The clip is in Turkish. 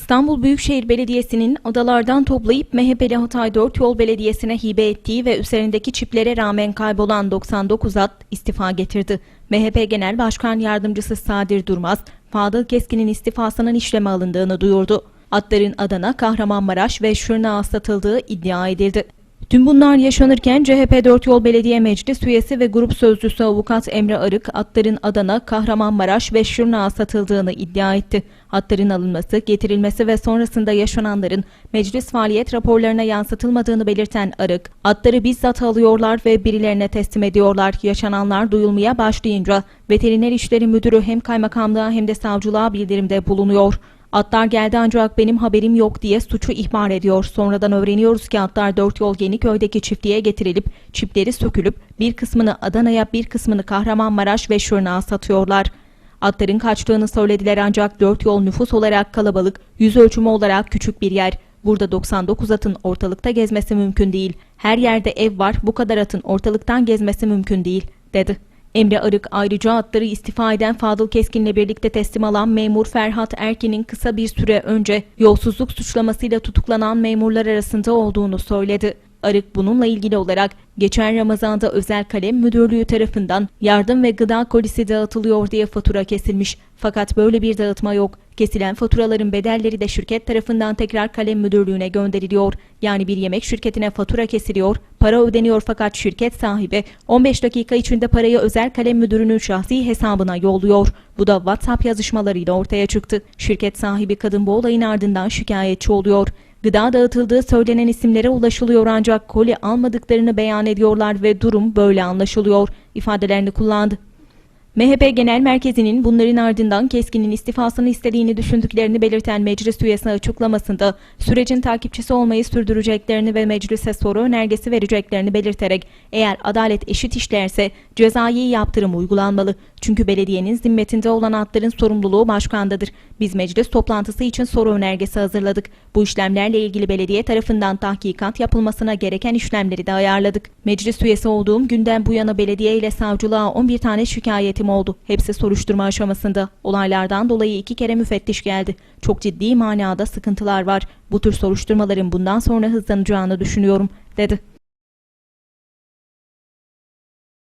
İstanbul Büyükşehir Belediyesi'nin adalardan toplayıp MHP'li Hatay 4 Yol Belediyesi'ne hibe ettiği ve üzerindeki çiplere rağmen kaybolan 99 at istifa getirdi. MHP Genel Başkan Yardımcısı Sadir Durmaz, Fadıl Keskin'in istifasının işleme alındığını duyurdu. Atların Adana, Kahramanmaraş ve Şırnak'a satıldığı iddia edildi. Tüm bunlar yaşanırken CHP 4 Yol Belediye Meclis üyesi ve grup sözcüsü avukat Emre Arık atların Adana, Kahramanmaraş ve Şırnak'a satıldığını iddia etti. Atların alınması, getirilmesi ve sonrasında yaşananların meclis faaliyet raporlarına yansıtılmadığını belirten Arık, atları bizzat alıyorlar ve birilerine teslim ediyorlar. Yaşananlar duyulmaya başlayınca Veteriner İşleri Müdürü hem kaymakamlığa hem de savcılığa bildirimde bulunuyor. Atlar geldi ancak benim haberim yok diye suçu ihbar ediyor. Sonradan öğreniyoruz ki atlar dört yol Yeniköy'deki çiftliğe getirilip çipleri sökülüp bir kısmını Adana'ya bir kısmını Kahramanmaraş ve Şırnak'a satıyorlar. Atların kaçtığını söylediler ancak dört yol nüfus olarak kalabalık, yüz ölçümü olarak küçük bir yer. Burada 99 atın ortalıkta gezmesi mümkün değil. Her yerde ev var, bu kadar atın ortalıktan gezmesi mümkün değil, dedi. Emre Arık ayrıca atları istifa eden Fadıl Keskin'le birlikte teslim alan memur Ferhat Erkin'in kısa bir süre önce yolsuzluk suçlamasıyla tutuklanan memurlar arasında olduğunu söyledi. Arık bununla ilgili olarak geçen Ramazan'da Özel Kalem Müdürlüğü tarafından yardım ve gıda kolisi dağıtılıyor diye fatura kesilmiş. Fakat böyle bir dağıtma yok. Kesilen faturaların bedelleri de şirket tarafından tekrar kalem müdürlüğüne gönderiliyor. Yani bir yemek şirketine fatura kesiliyor, para ödeniyor fakat şirket sahibi 15 dakika içinde parayı özel kalem müdürünün şahsi hesabına yolluyor. Bu da WhatsApp yazışmalarıyla ortaya çıktı. Şirket sahibi kadın bu olayın ardından şikayetçi oluyor. Gıda dağıtıldığı söylenen isimlere ulaşılıyor ancak koli almadıklarını beyan ediyorlar ve durum böyle anlaşılıyor ifadelerini kullandı. MHP Genel Merkezi'nin bunların ardından Keskin'in istifasını istediğini düşündüklerini belirten meclis üyesi açıklamasında sürecin takipçisi olmayı sürdüreceklerini ve meclise soru önergesi vereceklerini belirterek eğer adalet eşit işlerse cezai yaptırım uygulanmalı. Çünkü belediyenin zimmetinde olan atların sorumluluğu başkandadır. Biz meclis toplantısı için soru önergesi hazırladık. Bu işlemlerle ilgili belediye tarafından tahkikat yapılmasına gereken işlemleri de ayarladık. Meclis üyesi olduğum günden bu yana belediye ile savcılığa 11 tane şikayetim oldu. Hepsi soruşturma aşamasında. Olaylardan dolayı iki kere müfettiş geldi. Çok ciddi manada sıkıntılar var. Bu tür soruşturmaların bundan sonra hızlanacağını düşünüyorum, dedi.